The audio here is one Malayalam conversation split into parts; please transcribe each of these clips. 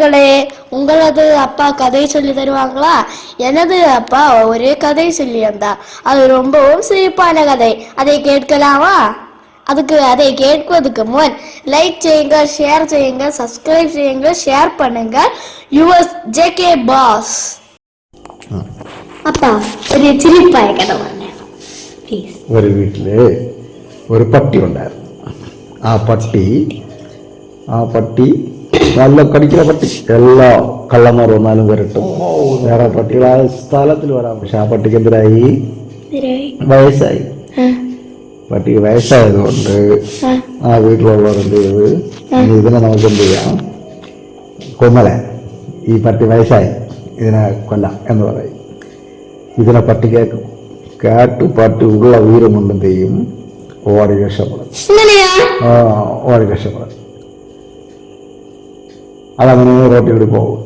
நண்பர்களே உங்களது அப்பா கதை சொல்லி தருவாங்களா எனது அப்பா ஒரே கதை சொல்லி வந்தா அது ரொம்பவும் சிரிப்பான கதை அதை கேட்கலாமா அதுக்கு அதை கேட்பதுக்கு முன் லைக் செய்யுங்க ஷேர் செய்யுங்க சப்ஸ்கிரைப் செய்யுங்க ஷேர் பண்ணுங்க யுஎஸ் ஜேகே பாஸ் அப்பா ஒரு சிரிப்பாய கதை പറഞ്ഞേ പ്ലീസ് ഒരു വീട്ടിൽ ഒരു പട്ടി ഉണ്ടായിരുന്നു ആ പട്ടി ആ പട്ടി നല്ല കടിക്കുന്ന പട്ടി. എല്ലാ കള്ളന്മാർ വന്നാലും വരട്ടും. വേറെ പട്ടികൾ ആ സ്ഥലത്തിൽ വരാം പക്ഷെ ആ പട്ടിക്ക് എന്തിനായി? വയസ്സായി. പട്ടിക്ക് വയസ്സായതുകൊണ്ട് ആ. വീട്ടിലുള്ളവർ എന്ത് ചെയ്ത്? ഇതിനെ നമുക്ക് എന്ത് ചെയ്യാം? കൊന്നലെ ഈ പട്ടി വയസ്സായി. ഇതിനെ കൊല്ലാം എന്ന് പറയും. ഇതിനെ പട്ടി കേൾക്കും കേട്ട് പട്ടി ഉള്ള വീരം കൊണ്ട് എന്ത് ചെയ്യും? ഓടി രക്ഷപ്പെടും. ആ, ഓടി രക്ഷപ്പെടും. അതങ്ങനെ റോട്ടിൽ കൂടി പോകും.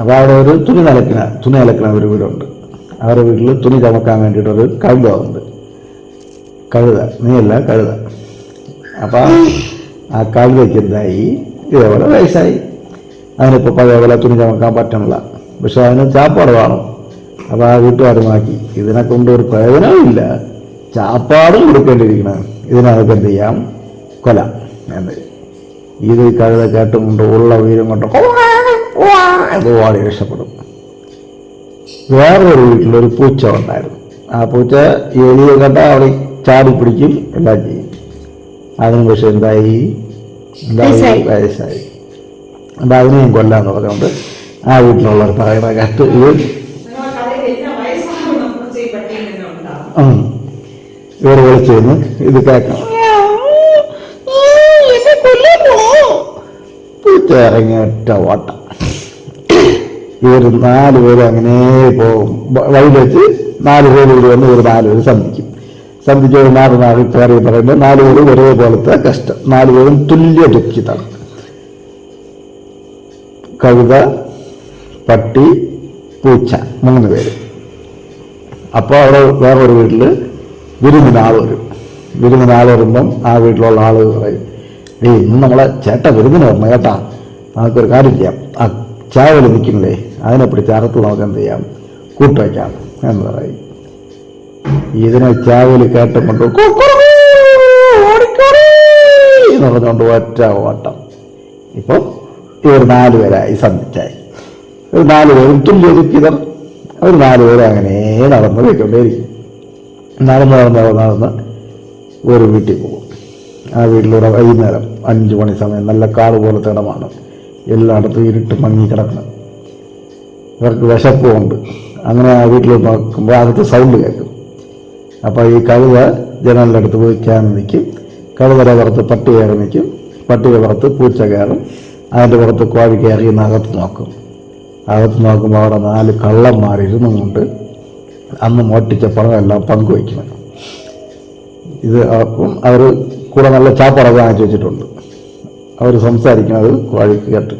അപ്പോൾ അവിടെ ഒരു തുണി നിലക്കിന തുണി നിലക്കിന ഒരു വീടുണ്ട്. അവരുടെ വീട്ടിൽ തുണി ചമക്കാൻ വേണ്ടിയിട്ടൊരു കഴുതമുണ്ട് കഴുത നീയല്ല കഴുത. അപ്പോൾ ആ കഴുതയ്ക്ക് എന്തായി ഇതേപോലെ വയസ്സായി. അതിനിപ്പോൾ പഴയ പോലെ തുണി ചമക്കാൻ പറ്റണില്ല. പക്ഷെ അതിന് ചാപ്പാട് വേണം. അപ്പോൾ ആ വീട്ടുകാരുമാക്കി ഇതിനെ കൊണ്ട് ഒരു പ്രയോജനവുമില്ല ചാപ്പാടും കൊടുക്കേണ്ടിയിരിക്കണം. ഇതിനകത്ത് എന്ത് ചെയ്യാം? കൊല. എന്ന് ഇത് കഴുത കേട്ടുകൊണ്ട് ഉള്ള ഉയരം കൊണ്ട് അത് ഓടി രക്ഷപ്പെടും. വേറൊരു വീട്ടിലൊരു പൂച്ച ഉണ്ടായിരുന്നു. ആ പൂച്ച എലിയെ കണ്ട അവിടെ ചാടി പിടിക്കും എല്ലാം ചെയ്യും. അതിന് പക്ഷെ എന്തായി? എന്തായി? വയസ്സായി. അപ്പം അതിനെയും കൊല്ലാന്ന് പറഞ്ഞുകൊണ്ട് ആ വീട്ടിലുള്ള പറയുന്ന കത്ത്. ഇവർ വിളിച്ചു നിന്ന് ഇത് കേൾക്കണം. ഇറങ്ങി ഒറ്റ ഓട്ടം ഇവർ നാല് പേര് അങ്ങനെ പോകും. വഴിയിൽ വെച്ച് നാല് പേര് കൂടി വന്ന് ഇവർ നാല് പേര് സന്ധിക്കും. സന്ധിച്ച് ഒരു നാല് നാല് പേരെ പറയുമ്പോൾ നാല് പേരും ഒരേപോലത്തെ കഷ്ടം. നാല് പേരും തുല്യ ദുഃഖിതാണ് കഴുത പട്ടി പൂച്ച മൂന്ന് പേര്. അപ്പോൾ അവിടെ വേറൊരു വീട്ടിൽ വിരുന്നിനാൾ വരും. വിരുന്നിനാൾ വരുമ്പം ആ വീട്ടിലുള്ള ആൾ പറയും ഏയ് ഇന്ന് നമ്മളെ ചേട്ട വിരുന്നിന് വരണം കേട്ടാ. നമുക്കൊരു കാര്യം ചെയ്യാം. ആ ചാവൽ നിൽക്കുന്നില്ലേ അതിനെ പിടിച്ച് അറുത്ത് നമുക്ക് എന്ത് ചെയ്യാം? കൂട്ടുവയ്ക്കാം എന്ന് പറയും. ഇതിനെ ചാവൽ കേട്ടുകൊണ്ട് എന്ന് പറഞ്ഞുകൊണ്ട് ഒറ്റ ഓട്ടം. ഇപ്പോൾ ഇവർ നാല് പേരായി സന്ധിച്ചായി. ഒരു നാല് പേരും തുല്യ ദുഃഖിതർ. അവർ നാല് പേരും അങ്ങനെ നടന്ന് പോയിക്കൊണ്ടേയിരിക്കും. നടന്ന് നടന്ന് നടന്ന് ഒരു വീട്ടിൽ പോകും. ആ വീട്ടിലൂടെ വൈകുന്നേരം അഞ്ച് മണി സമയം നല്ല കാട് പോലത്തെ ഇടമാണ്. എല്ലായിടത്തും ഇരുട്ട് മങ്ങി കിടക്കണം. ഇവർക്ക് വിശപ്പുമുണ്ട് അങ്ങനെ ആ വീട്ടിൽ നോക്കുമ്പോൾ അകത്ത് സൗണ്ട് കേൾക്കും. അപ്പോൾ ഈ കഴുത ജനലിന്റെ അടുത്ത് പോയി ക്യാൻ നിൽക്കും. കഴുതയുടെ പുറത്ത് പട്ടി കയറി നിൽക്കും. പട്ടിയുടെ പുറത്ത് പൂച്ച കയറും. അതിന്റെ പുറത്ത് കോഴി കയറി അകത്ത് നോക്കും. അകത്ത് നോക്കുമ്പോൾ അവിടെ നാല് കള്ളന്മാരിരുന്നും കൊണ്ട് അന്ന് മോട്ടിച്ച പണമെല്ലാം പങ്കുവയ്ക്കണം ഇത് അപ്പം അവർ കൂടെ നല്ല ചാപ്പടം വാങ്ങിച്ചു വെച്ചിട്ടുണ്ട് അവർ സംസാരിക്കുന്നത് കോഴിക്ക് കേട്ട്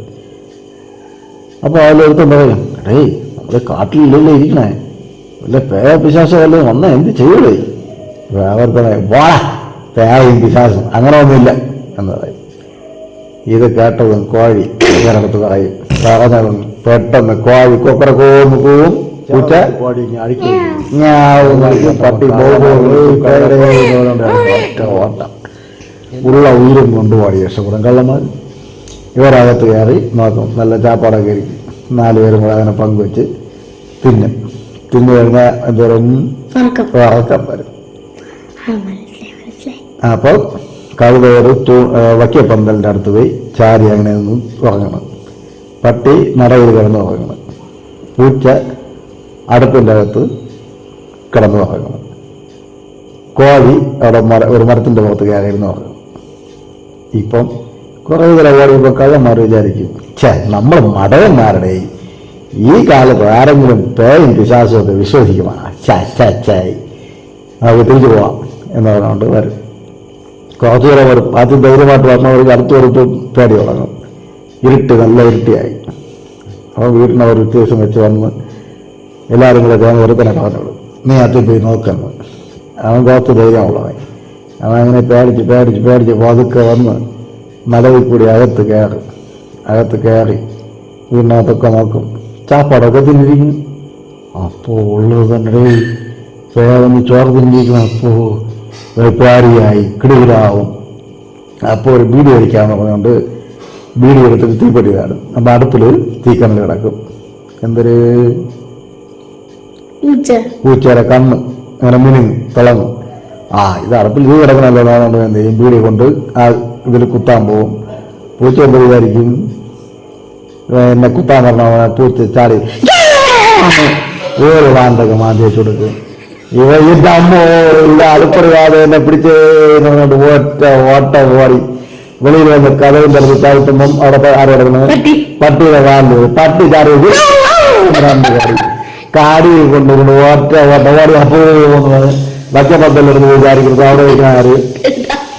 അപ്പോൾ അതിലൊരുത്തം പറയും ഏയ് നമ്മൾ കാട്ടിലില്ലല്ലോ ഇരിക്കണേ വല്ല പേയ പിശാസം വല്ലതും വന്ന എന്ത് അവർ പറയും വാടാ പേയും പിശാസും അങ്ങനെ ഒന്നുമില്ല എന്ന് പറയും ഇത് കേട്ടതും കോഴി ഇവരടുത്ത് പറയും പറഞ്ഞതും പെട്ടെന്ന് കോഴി കൊക്കറക്കോന്ന് പോവും പൂച്ച പട്ടി പോകും ഓട്ടം ഉള്ള ഉയരം കൊണ്ടുപോയി യേശുപുരം കള്ളന്മാർ ഇവരകത്ത് കയറി നോക്കും. നല്ല ചാപ്പാടൊക്കെ ഇരിക്കും. നാല് പേരും കൂടെ അങ്ങനെ പങ്കുവെച്ച് തിന്നും. തിന്നു കഴിഞ്ഞാൽ എന്തോരം ഉറക്കം. വരും. അപ്പോൾ കഴുതേറ് വക്കിയപ്പന്തലിന്റെ അടുത്ത് പോയി ചാരി അങ്ങനെ നിന്ന് ഉറങ്ങണം. പട്ടി നടയിൽ കിടന്ന് ഉറങ്ങണം. പൂച്ച അടുപ്പിന്റെ അകത്ത് കിടന്ന് ഉറങ്ങണം. കോഴി അവിടെ മര ഒരു മരത്തിന്റെ പുറത്ത് കയറിയിരുന്ന് ഉറങ്ങണം. ഇപ്പം കുറേ തലവാടിയപ്പോൾ കള്ളന്മാർ വിചാരിക്കും. ഛേ നമ്മൾ മടവന്മാരുടെ ഈ കാലത്ത് ആരെങ്കിലും പേയും പിശാസമൊക്കെ വിശ്വസിക്കുമോ ചാ ചാ ചായ് നമുക്ക് തിരിച്ചു പോവാം എന്ന് പറഞ്ഞുകൊണ്ട് വരും. കുറച്ചു നേരം വരും. ആദ്യം ധൈര്യമായിട്ട് വന്നവർക്ക് അടുത്ത് വരുത്ത് പേടി തുടങ്ങും. ഇരുട്ട് നല്ല ഇരുട്ടിയായി. അപ്പോൾ വീട്ടിന് ഒരു വ്യത്യാസം വെച്ച് വന്ന് എല്ലാവരും കൂടെ ഞാൻ ഒരുത്തനെ പറഞ്ഞോളൂ. നീ അത്തിൽ പോയി നോക്കുന്നു അവൻ കുറച്ച് ധൈര്യമുള്ളവൻ. അവൻ അങ്ങനെ പേടിച്ച് പേടിച്ച് പേടിച്ച് പതുക്കെ വന്ന് മലവിൽ കൂടി അകത്ത് കയറി. അകത്ത് കയറി വീടിനകത്തൊക്കെ നോക്കും. ചാപ്പാടൊക്കെ തിന്നിരിക്കും അപ്പോൾ ഉള്ളത് തന്നെ വേഗം ചോറ് തിന്നിരിക്കണം അപ്പോൾ വെപ്പാരിയായി കിടുകിടാവും. അപ്പോൾ ഒരു ബീഡി കഴിക്കാമെന്ന് പറഞ്ഞുകൊണ്ട് ബീഡി എടുത്തിട്ട് തീപ്പെട്ടി കാണും അപ്പം അടുപ്പിൽ തീക്കണ്ണിൽ കിടക്കും. എന്തൊരു പൂച്ച. പൂച്ചയുടെ കണ്ണ് അങ്ങനെ മുനിങ്ങും തിളങ്ങും. ആ ഇത് അടുപ്പിൽ ഇത് കിടക്കണല്ലോ എന്നാണ് എന്ത് ചെയ്യും ബീഡി കൊണ്ട് ആ ഇതിൽ കുത്താൻ പോകും പൂച്ച എന്ത് വിചാരിക്കും? ഏ, എന്നെ കുത്താൻ പറഞ്ഞ പൂച്ച ചാടി ഒരു വാണ്ടൊക്കെ മാന്തി വെച്ച് കൊടുക്കും. ഇവ എന്റെ അമ്മ ഇല്ല അടുപ്പറിയാതെ എന്നെ പിടിച്ച് പറഞ്ഞുകൊണ്ട് ഒറ്റ ഓട്ട ഓടി വെളിയിൽ വന്ന് കഥയും തുറന്ന് ചവിട്ടുമ്പം അവിടെ ആരും കിടക്കുന്നത്? പട്ടി. പട്ടിയുടെ വാണ്ട് പട്ടി ചാടി രണ്ട് ചാടി കാടി കൊണ്ടുകൊണ്ട് ഒറ്റ വച്ചപ്പത്തിലെടുത്ത് വിചാരിക്കുന്നത് അവിടെ ആര്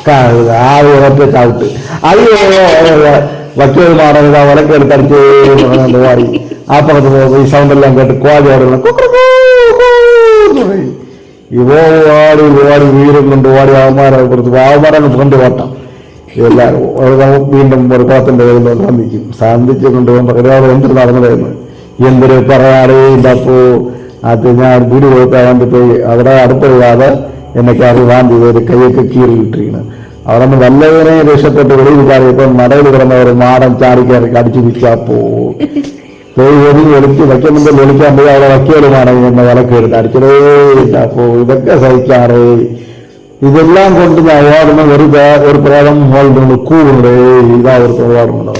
കാണുക ആ ഒറ്റ ചവിട്ട്. അയ്യോ മറ്റൊരു മാറണ വിലക്കെടുത്ത് മാറി ആ പക്കത്ത് പോകുമ്പോൾ ഈ സൗണ്ട് എല്ലാം കേട്ട് കോഴി അവിടെ ഇവോ ഓടി ഓടി വീരും കൊണ്ട് ഓടി അവന്മാരെ കൊടുത്ത് അവന്മാരെ കൊണ്ട് ഓട്ടം എല്ലാവരും വീണ്ടും ഒരു കുളത്തിന്റെ കയ്യിൽ സന്ധിക്കും സന്ധിച്ച് കൊണ്ടുപോകുമ്പോൾ ഒരാൾ നടന്നു വരുന്നത് എന്തൊരു പറയാറേ ഇല്ല അത് ഞാൻ വീട് കൊടുക്കാൻ പോയി അവിടെ അടുത്തുള്ളാതെ എന്നെ കയറി വാന്തി ഒരു കൈയൊക്കെ കീറി ഇട്ടിരിക്കുന്നു അവിടെ നിന്ന് വല്ലവരെ രക്ഷപ്പെട്ട് വെളിയിൽ കയറിയപ്പോൾ നടയിൽ കിടന്ന ഒരു മാടൻ ചാടിക്കയറി കടിച്ചു വിൽക്കാപ്പോ പോയി ഒതുങ്ങി ഒളിച്ച് വയ്ക്കുമ്പോൾ പോയി അവിടെ വക്കിയലുമാണ് എന്നെ വിലക്കെടുത്ത് അടിച്ചതേ. ഇല്ല ഇതൊക്കെ സഹിക്കാറേ ഇതെല്ലാം കൊണ്ട് ഞാൻ ഓടുന്ന ഒരു ഒരു പ്രേതം ഓടുന്നുണ്ട് കൂടെ ഇതാ ഒരു ഓടുന്നുണ്ട്